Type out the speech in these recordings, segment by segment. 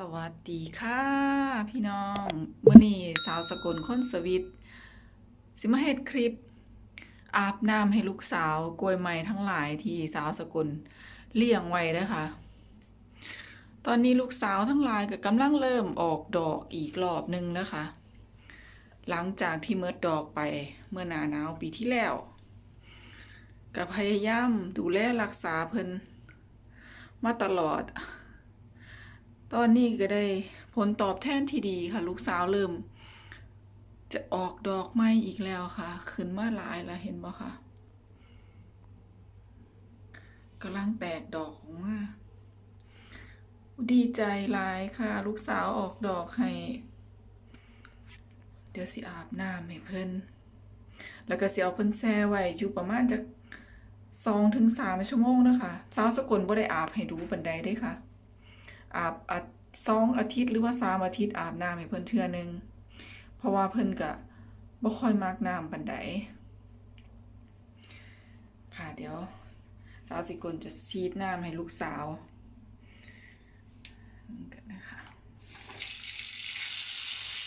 สวัสดีค่ะ พี่น้องมื่อนี้สาวสกลค้นสวิตสิมาเฮ็ดคลิป อาบน้ำให้ลูกสาวกล้วยไม้ทั้งหลายที่สาวสกลเลี้ยงไว้เด้ค่ะตอนนี้ลูกสาวทั้งหลายก็กำลังเริ่มออกดอกอีกรอบหนึงนะคะ หลังจากที่เมิดดอกไปเมื่อหนาหนาวปีที่แล้วก็พยายามดูแลรักษาเพิ่นมาตลอด ตอนนี้ก็ได้ผลตอบแทนที่ดีค่ะ ลูกสาวเริ่ม จะออกดอกไม้อีกแล้วค่ะ ขึ้นมาหลายแล้วเห็นบ่ค่ะกำลังแตกดอกออกมาดีใจหลายค่ะ ลูกสาวออกดอกให้ เดี๋ยวสิอาบน้ำให้เพิ่นแล้วก็สิเอาเพิ่นแช่ไว้อยู่ประมาณจะสองถึงสามชั่วโมงนะคะสาวสกลบ่ได้อาบให้ดูปันใดเด้ค่ะ อาบอาสองอาทิตย์หรือว่าสามอาทิตย์อาบน้ำให้เพิ่นเทื่อหนึง เพราะว่าเพิ่นก็บ่ค่อยมักน้ำปานใดค่ะเดี๋ยวสาวสิกลจะชีดน้ำให้ลูกสาวกันนะคะ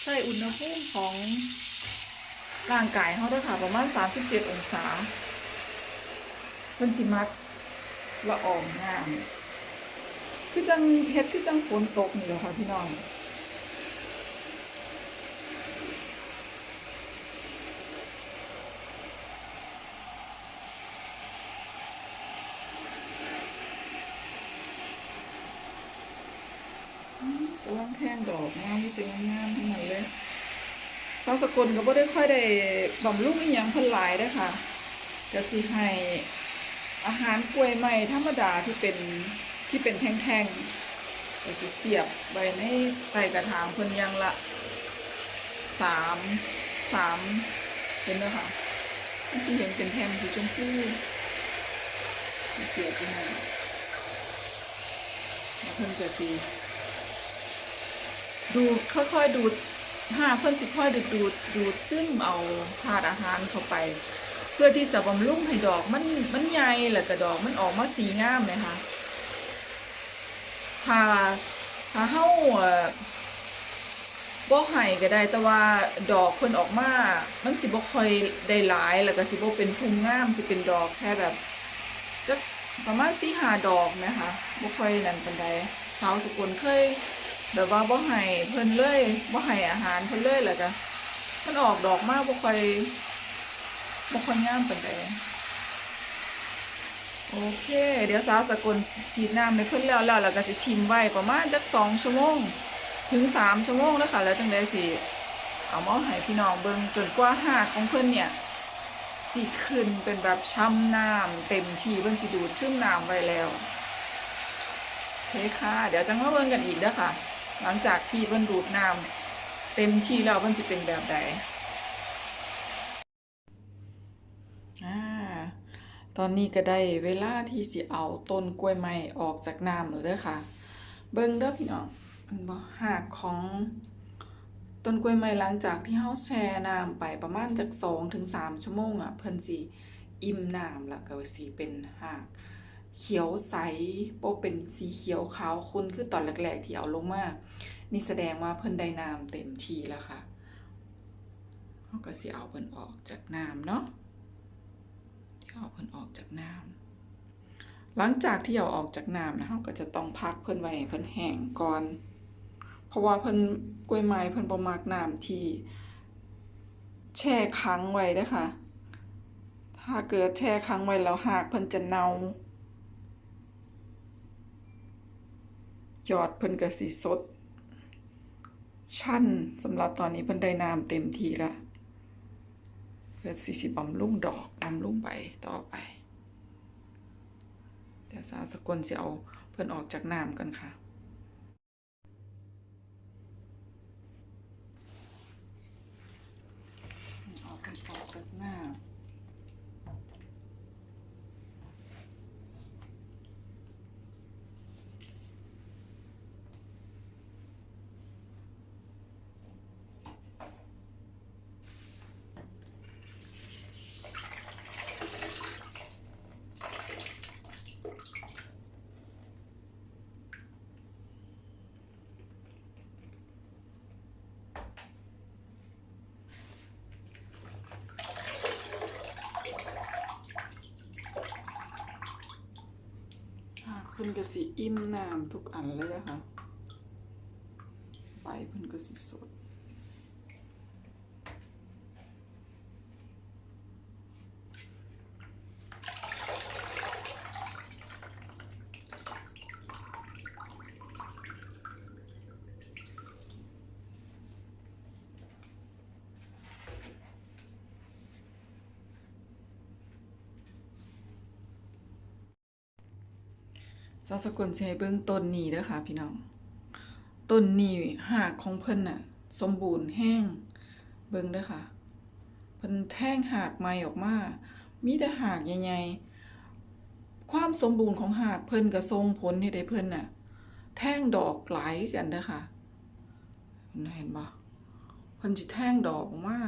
ใส่อุณหภูมิของร่างกายเขาด้วยค่ะประมาณ 37 องศาเพิ่นสิมักละอองน้ำ คือจังเฮ็ดคือจังฝนตกนี่แหละค่ะพี่น้องกำลังแท่งดอกงามที่เป็นงามทั้งนั้นเลยสาวสกลก็บ่ได้ค่อยได้บำรุงอีหยังเพิ่นหลายเด้ค่ะก็สิให้อาหารกล้วยไม้ธรรมดาที่เป็น ที่เป็นแท่งๆก็สิเสียบไว้ในใส่กระถางเพิ่นยังละสามสามเห็นไหมคะที่เห็นเป็นแท่งสีชมพูเสียบไปไหนแล้วเพิ่นก็สิดูดค่อยๆดูดห้าเพิ่นสิค่อยดูดดูดดูดซึมเอาธาตุอาหารเข้าไป เพื่อที่จะบำรุงให้ดอกมันมันใหญ่แล้วก็ดอกมันออกมาสีงามนะคะ ถ้าถ้าเฮาเอ่อบ่ให้ก็ได้แต่ว่าดอกเพิ่นออกมา มันสิบ่ค่อยได้หลายแล้วก็สิบ่เป็นพุ่มงามสิเป็นดอกแค่แบบจักประมาณ4-5ดอกนะคะบ่ค่อยนั่นปานใดสาวสกุลเคยแบบว่าบ่ให้เพิ่นเลยบ่ให้อาหารเพิ่นเลยแล้วก็มันออกดอกมากบ่ค่อยบ่ค่อยงามปานใด โอเค เดี๋ยวสาวสกลฉีดน้ำให้เพิ่อนแล้วแล้วแล้วก็สิทิ้งไว้ประมาณจัก2ชั่วโมง ถึง3ชั่วโมงแล้วค่ะ แล้วจังได๋สิเอามาให้พี่น้องเบิ่งจนกว่าหากของเพิ่อนเนี่ยสิขึ้นเป็นแบบช่ำน้ำเต็มที่เพิ่นสิดูดซึมน้ำไว้แล้วโอเคค่ะ เดี๋ยวจะมาเบิ่งกันอีกเด้อค่ะ หลังจากที่เพิ่นดูดน้ำเต็มที่แล้วเพิ่นสิเป็นแบบใดอ่า ตอนนี้ก็ได้เวลาที่สิเอาต้นกล้วยไม้ออกจากน้ำแล้วเด้อค่ะ เบิ่งเด้อพี่น้องเห็นบ่หากของต้นกล้วยไม้หลังจากที่เฮาแช่น้ำไปประมาณจาก2ถึง3ชั่วโมงอะเพิ่นสิอิ่มน้ำแล้วก็สิเป็นหากเขียวใสโปเป็นสีเขียวขาวคุณคือตอนแรกๆที่เอาลงมา นี่แสดงว่าเพิ่นได้น้ำเต็มทีแล้วค่ะเขาก็สิเอาเพิ่นออกจากน้ำเนาะเดี๋ยวเอาเพิ่นออก จากน้ำหลังจากที่เอาออกจากน้ำนะเขาก็จะต้องพักเพิ่นไว้ให้เพิ่นแห้งก่อน เพราะว่าเพิ่นกล้วยไม้เพิ่นบ่มักน้ำที่แช่ค้างไว้เด้ค่ะ ถ้าเกิดแช่ค้างไว้แล้วหากเพิ่นจะเน่ายอดเพิ่นก็สิสด ชั้นสำหรับตอนนี้เพิ่นได้น้ำเต็มทีแล้วเพื่อสิสิบำรุ่งดอกบำรุ่งใบต่อไป เดี๋ยวสาวสกลสิเอาเพิ่นออกจากน้ำกันค่ะ นก็สิอิ่มน้ำทุกอันเลยนะคะใบเพิ่นก็สิสด สาวสกุลให้เบิ่งต้นนี้เด้อค่ะพี่น้อง ต้นนี้หากของเพิ่นน่ะ สมบูรณ์แห้ง เบิ่งเด้อค่ะ เพิ่นแท่งหากใหม่ออกมา มีแต่หากใหญ่ๆความสมบูรณ์ของหากเพิ่นก็ส่งผลให้ได้เพิ่นน่ะ แท่งดอกหลายกันเด้อค่ะเห็นบ่เพิ่นสิแท่งดอกออกมา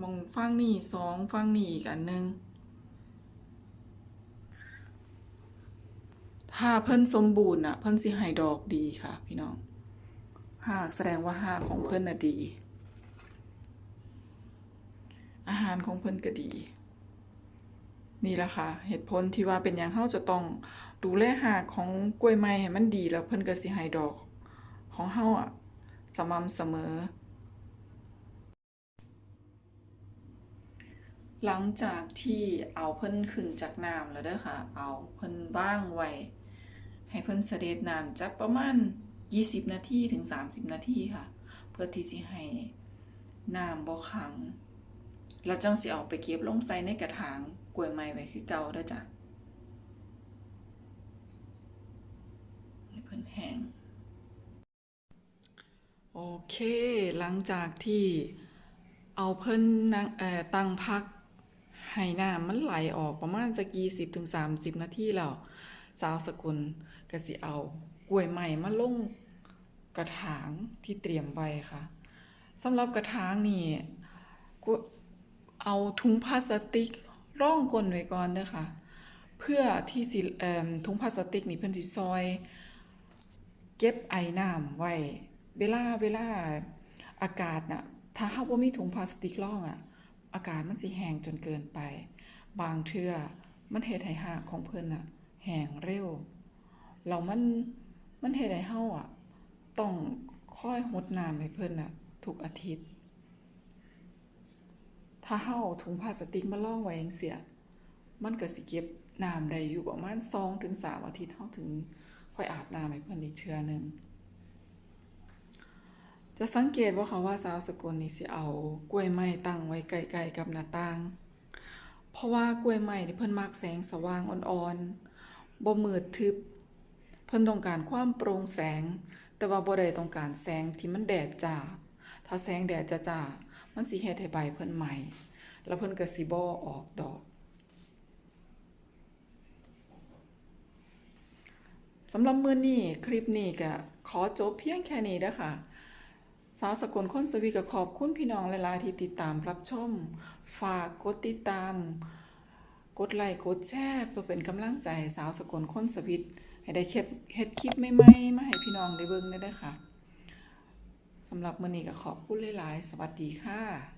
มองฟังนี่สองฟังนี่อีกอันหนึ่ง ถ้าเพิ่นสมบูรณ์น่ะ เพิ่นสิให้ดอกดีค่ะ พี่น้องหากแสดงว่าห้าของเพิ่นน่ะดี อาหารของเพิ่นก็ดี นี่แหละค่ะ เหตุผลที่ว่าเป็นหยังเฮาจะต้องดูแลหากของกล้วยไม้ให้มันดีแล้วเพิ่นก็สิให้ดอกของเฮาอะสม่ำเสมอ หลังจากที่เอาเพิ่นขึ้นจากน้ำแล้วเด้อค่ะ เอาเพิ่นว่างไว้ ให้เพิ่นเสด็จน้ำจักประมาณ 20 นาทีถึง 30 นาทีค่ะ เพื่อที่สิให้น้ำบ่ขัง แล้วจังสิเอาไปเก็บลงใส่ในกระถางกล้วยไม้ไว้คือเก่าเด้อจ้ะให้เพิ่นแห้งโอเค หลังจากที่เอาเพิ่นนงตั้งพักให้น้ำมันไหลออกประมาณจาก20ถึง30นาทีแล้ว สาวสกุลก็สิเอากล้วยใหม่มาลงกระถางที่เตรียมไว้ค่ะสำหรับกระถางนี่กวเอาถุงพลาสติกร่องก้นไว้ก่อนเด้อค่ะ เพื่อที่สิถุงพลาสติกนี่เพิ่นสิซอย เก็บไอน้ำไว้ เวลาเวลาอากาศน่ะถ้าเฮาบ่มีถุงพลาสติกร่องอะ อากาศมันสิแห้งจนเกินไป บางเทื่อมันเฮ็ดให้หากของเพิ่นน่ะ แห้งเร็วแล้วมันมันเฮ็ดให้เฮาอะ ต้องค่อยรดน้ำให้เพิ่นน่ะ ทุกอาทิตย์ ถ้าเฮาเอาถุงพลาสติกมาร่องไว้จังซี้มันก็สิเก็บน้ำได้อยู่ประมาณ2ถึง3อาทิตย์เฮาถึงค่อยอาบน้ำให้เพิ่นอีกเทื่อหนึงจะสังเกตว่าเขาว่าสาวสกุลนี่สิเอากล้วยไม้ตั้งไว้ใกลๆกับหน้าต่าง เพราะว่ากล้วยไม้นี่เพิ่นมักแสงสว่างอ่อนๆ บ่มืดทึบ เพิ่นต้องการความโปร่งแสง แต่ว่าบ่ได้ต้องการแสงที่มันแดดจ้าถ้าแสงแดดจ้ามันสิเฮ็ดให้ใบเพิ่นไหม้แล้วเพิ่นก็สิบ่ออกดอกสำหรับมื้อนี้คลิปนี้ก็ขอจบเพียงแค่นี้เด้อค่ะสาวสกลค้นสวีก็ขอบคุณพี่น้องหลายๆที่ติดตามรับชม ฝากกดติดตาม กดไลค์กดแชร์เพื่อเป็นกำลังใจสาวสกลคนสวิตให้ได้เฮ็ดเฮ็ดคลิปใหม่ๆมาให้พี่น้องได้เบิ่งได้ด้อค่ะสำหรับมื้อนี้ก็ขอบคุณหลายๆ สวัสดีค่ะ